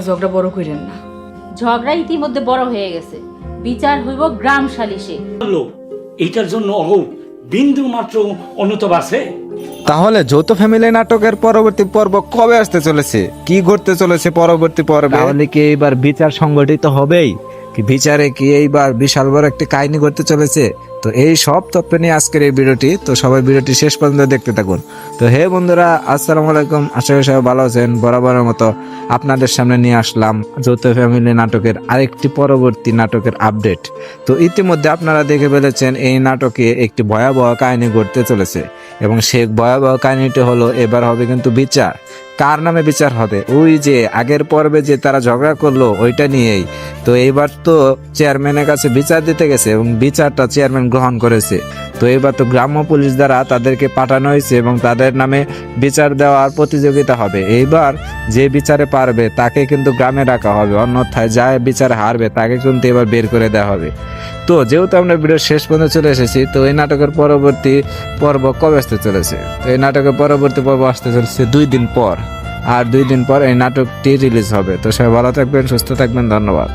ঝগড়া বড় করেন না। ঝগড়া ইতিমধ্যে বড় হয়ে গেছে। বিচার হইব গ্রাম সালিশে। হলো এইটার জন্য অহো বিন্দু মাত্র অনুতপ আছে। তাহলে যৌথ ফ্যামিলি নাটকের পরবর্তী পর্ব কবে আসতে চলেছে? কি ঘটতে চলেছে পরবর্তী পর্বে? তাহলে কি এবার বিচার সংগঠিত হবেই? বিচারে কি এইবার বিশাল বড় একটি কাহিনী ঘটতে চলেছে? তো এই সব তথ্য নিয়ে আজকের এই ভিডিওটি, তো সবাই ভিডিওটি শেষ পর্যন্ত দেখতে থাকুন। তো হে বন্ধুরা, আসসালামু আলাইকুম। আশা করি সবাই ভালো আছেন। বরাবরের মতো আপনাদের সামনে নিয়ে আসলাম যৌথ ফ্যামিলি নাটকের আরেকটি পরবর্তী নাটকের আপডেট তো ইতিমধ্যে আপনারা দেখে ফেলেছেন, এই নাটকে একটি ভয়াবহ কাহিনী ঘটতে চলেছে। এবং সে ভয়াবহ কাহিনীটি হলো, এবার হবে কিন্তু বিচার। কার নামে বিচার হবে? ওই যে আগের পর্বে যে তারা ঝগড়া করল, ওইটা নিয়েই। তো এইবার তো চেয়ারম্যানের কাছে বিচার দিতে গেছে এবং বিচারটা চেয়ারম্যান গ্রহণ করেছে। তো এবার তো গ্রাম্য পুলিশ দ্বারা তাদেরকে পাঠানো হয়েছে এবং তাদের নামে বিচার দেওয়ার প্রতিযোগিতা হবে। এইবার যে বিচারে পারবে, তাকে কিন্তু গ্রামে রাখা হবে। অন্যথায় যা বিচারে হারবে, তাকে কিন্তু এবার বের করে দেওয়া হবে। তো যেহেতু আমরা ভিডিও শেষ পর্যন্ত চলে এসেছি, তো এই নাটকের পরবর্তী পর্ব কবে আসতে চলেছে? তো এই নাটকের পরবর্তী পর্ব আসতে চলেছে দুই দিন পর। আর দুই দিন পর এই নাটকটি রিলিজ হবে। তো সবাই ভালো থাকবেন, সুস্থ থাকবেন, ধন্যবাদ।